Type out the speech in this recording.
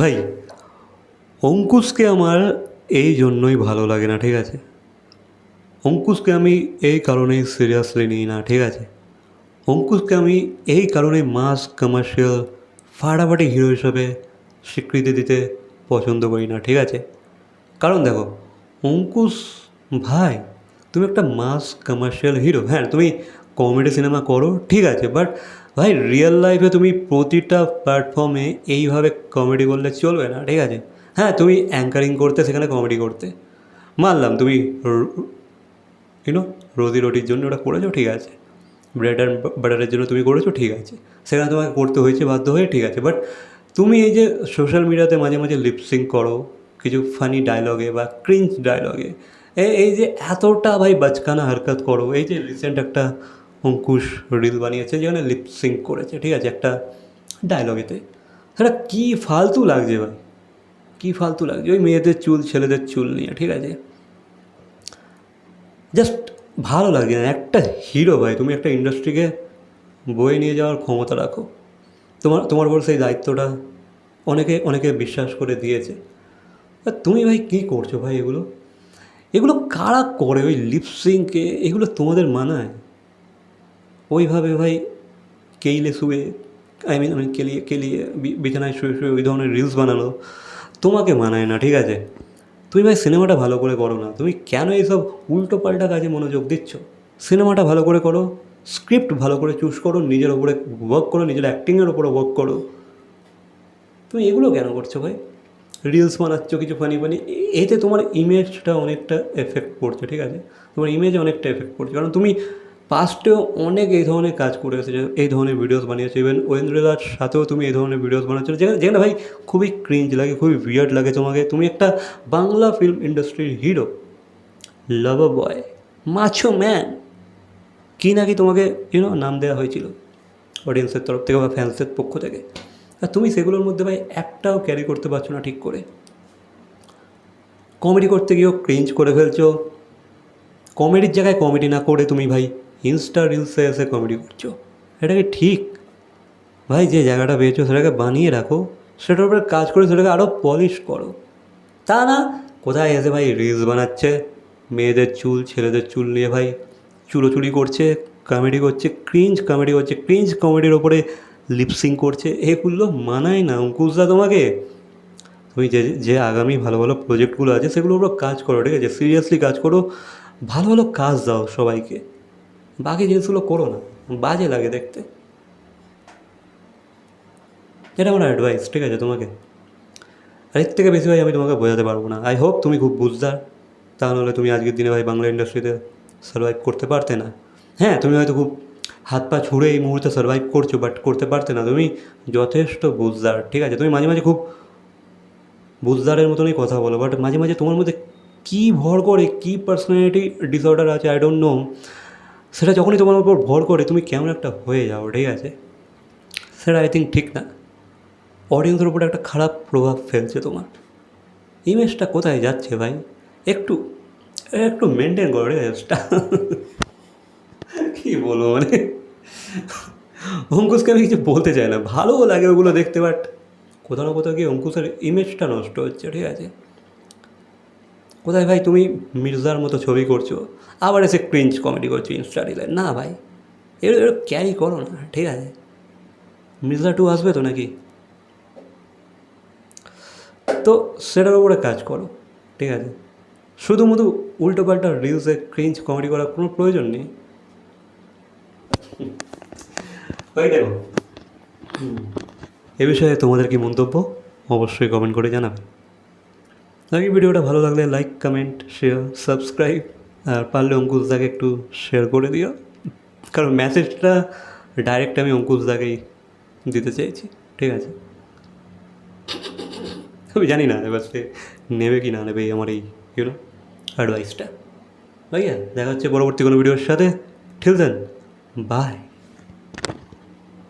ভাই, অঙ্কুশকে আমার এই জন্যই ভালো লাগে না, ঠিক আছে? অঙ্কুশকে আমি এই কারণেই সিরিয়াসলি নিই না, ঠিক আছে? অঙ্কুশকে আমি এই কারণে মাস কমার্শিয়াল ফাটাফাটি হিরো হিসাবে স্বীকৃতি দিতে পছন্দ করি না, ঠিক আছে? কারণ দেখো, অঙ্কুশ, ভাই, তুমি একটা মাস কমার্শিয়াল হিরো হ্যাঁ তুমি কমেডি সিনেমা করো, ঠিক আছে বাট ভাই রিয়েল লাইফে তুমি প্রতিটা প্ল্যাটফর্মে এইভাবে কমেডি করলে চলবে না, ঠিক আছে? হ্যাঁ তুমি অ্যাঙ্কারিং করতে, সেখানে কমেডি করতে। মানলাম, তুমি ইউনো রোজি রুটির জন্য ওটা করেছ, ঠিক আছে। ব্রেড অ্যান্ড বাটারের জন্য তুমি করেছ, ঠিক আছে। সেখানে তোমাকে করতে হয়েছে, বাধ্য হয়ে, ঠিক আছে। বাট তুমি এই যে সোশ্যাল মিডিয়াতে মাঝে মাঝে লিপসিং করো, কিছু ফানি ডায়লগে বা ক্রিঞ্চ ডায়লগে এই যে এতটা ভাই বাচকানা হারকত করো, এই যে রিসেন্ট একটা অঙ্কুশ রিল বানিয়েছে, যেখানে লিপসিং করেছে, ঠিক আছে? একটা ডায়লগেতে সেটা কী ফালতু লাগছে ভাই? কী ফালতু লাগছে? ওই মেয়েদের চুল, ছেলেদের চুল নিয়ে, ঠিক আছে? জাস্ট ভালো লাগছে না। একটা হিরো ভাই, তুমি একটা ইন্ডাস্ট্রিকে বয়ে নিয়ে যাওয়ার ক্ষমতা রাখো। তোমার তোমার উপর সেই দায়িত্বটা অনেকে অনেকে বিশ্বাস করে দিয়েছে। তুমি ভাই কী করছ ভাই এগুলো? এগুলো কারা করে? ওই লিপসিংকে এগুলো তোমাদের মানায়? ওইভাবে ভাই কেইলে শুয়ে আই মিন আমি কেলিয়ে কেলিয়ে বিছানায় শুয়ে শুয়ে ওই ধরনের রিলস বানালো। তোমাকে মানায় না, ঠিক আছে? তুমি ভাই সিনেমাটা ভালো করে করো না। তুমি কেন এইসব উল্টো পাল্টা কাজে মনোযোগ দিচ্ছ? সিনেমাটা ভালো করে করো স্ক্রিপ্ট ভালো করে চুজ করো, নিজের ওপরে ওয়ার্ক করো, নিজের অ্যাক্টিংয়ের ওপরে ওয়ার্ক করো। তুমি এগুলো কেন করছ ভাই? রিলস বানাচ্ছ, কিছু ফানি ফানি এতে তোমার ইমেজটা অনেকটা এফেক্ট পড়ছে, ঠিক আছে? তোমার ইমেজে অনেকটা এফেক্ট পড়ছে। কারণ তুমি পাস্টেও অনেক এই ধরনের কাজ করে এসেছে, এই ধরনের ভিডিওস বানিয়েছে ইভেন ঐন্দ্রলার সাথেও তুমি এই ধরনের ভিডিওস বানাচ্ছো যেখানে যেখানে ভাই খুবই ক্রিঞ্জ লাগে, খুবই উইয়ার্ড লাগে তোমাকে। তুমি একটা বাংলা ফিল্ম ইন্ডাস্ট্রির hero lover boy macho man কি নাকি তোমাকে ইউনো নাম দেওয়া হয়েছিল অডিয়েন্সের তরফ থেকে বা ফ্যান্সের পক্ষ থেকে। আর তুমি সেগুলোর মধ্যে ভাই একটাও ক্যারি করতে পারছ না ঠিক করে। কমেডি করতে গিয়েও ক্রিঞ্জ করে ফেলছো। কমেডির জায়গায় কমেডি না করে তুমি ভাই ইনস্টা রিলসে এসে কমেডি করছ। এটা কি ঠিক। ভাই, যে জায়গাটা পেয়েছ সেটাকে বানিয়ে রাখো। সেটার উপরে কাজ করে সেটাকে আরও পলিশ করো। তা না, কোথায় এসে ভাই রিলস বানাচ্ছে? মেয়েদের চুল, ছেলেদের চুল নিয়ে ভাই চুলোচুলি করছে কমেডি করছে ক্রিঞ্জ কমেডি করছে ক্রিঞ্জ কমেডির ওপরে লিপসিং করছে। এগুলো মানায় না অঙ্কুশদা তোমাকে। তুমি যে যে আগামী ভালো ভালো প্রজেক্টগুলো আছে সেগুলোর উপর কাজ করো, ঠিক আছে? সিরিয়াসলি কাজ করো। ভালো ভালো কাজ দাও সবাইকে। বাকি জিনিসগুলো করো না, বাজে লাগে দেখতে। এটা আমার অ্যাডভাইস ঠিক আছে তোমাকে? আর এর থেকে বেশি ভাই আমি তোমাকে বোঝাতে পারব না। আই হোপ তুমি খুব বুঝদার। তা নাহলে তুমি আজকের দিনে ভাই বাংলা ইন্ডাস্ট্রিতে সার্ভাইভ করতে পারতে না। হ্যাঁ তুমি হয়তো খুব হাত পা ছুঁড়ে এই মুহূর্তে সার্ভাইভ করছ বাট করতে পারতে না। তুমি যথেষ্ট বুঝদার, ঠিক আছে? তুমি মাঝে মাঝে খুব বুঝদারের মতনই কথা বলো বাট মাঝে মাঝে তোমার মধ্যে কী ভর করে, কী পার্সোনালিটি ডিসঅর্ডার আছে আই ডোন্ট নো সেটা যখনই তোমার উপর ভর করে তুমি কেমন একটা হয়ে যাও, ঠিক আছে? সেটা আই থিঙ্ক ঠিক না। অডিয়েন্সের উপরে একটা খারাপ প্রভাব ফেলছে তোমার। ইমেজটা কোথায় যাচ্ছে ভাই? একটু একটু মেনটেন করো ইমেজটা কী বলব মানে? অঙ্কুশকে আমি কিছু বলতে চাই না। ভালোও লাগে ওগুলো দেখতে বাট কোথাও না কোথাও গিয়ে অঙ্কুশের ইমেজটা নষ্ট হচ্ছে, ঠিক আছে? কোথায় ভাই তুমি মির্জার মতো ছবি করছ? আবার এসে ক্রিঞ্চ কমেডি করছ ইনস্টা রিলে না ভাই, এর ক্যারি করো না, ঠিক আছে। মির্জা টু আসবে তো নাকি? তো সেটার উপরে কাজ করো, ঠিক আছে। শুধু মধু উল্টো পাল্টা রিলসে ক্রিঞ্চ কমেডি করার কোনো প্রয়োজন নেই। ওই দেখো। এ বিষয়ে তোমাদের কি মন্তব্য? অবশ্যই কমেন্ট করে জানাবে। বাকি ভিডিওটা ভালো লাগলে লাইক কমেন্ট শেয়ার সাবস্ক্রাইব আর পারলে অঙ্কুশদাকে একটু শেয়ার করে দিও। কারণ মেসেজটা ডাইরেক্ট আমি অঙ্কুশদাকেই দিতে চাইছি, ঠিক আছে? আমি জানি না এবার সে নেবে কি না নেবে আমার এই ইউনো অ্যাডভাইসটা ভাইয়া, দেখা হচ্ছে পরবর্তী কোনো ভিডিওর সাথে। ঠিক বাই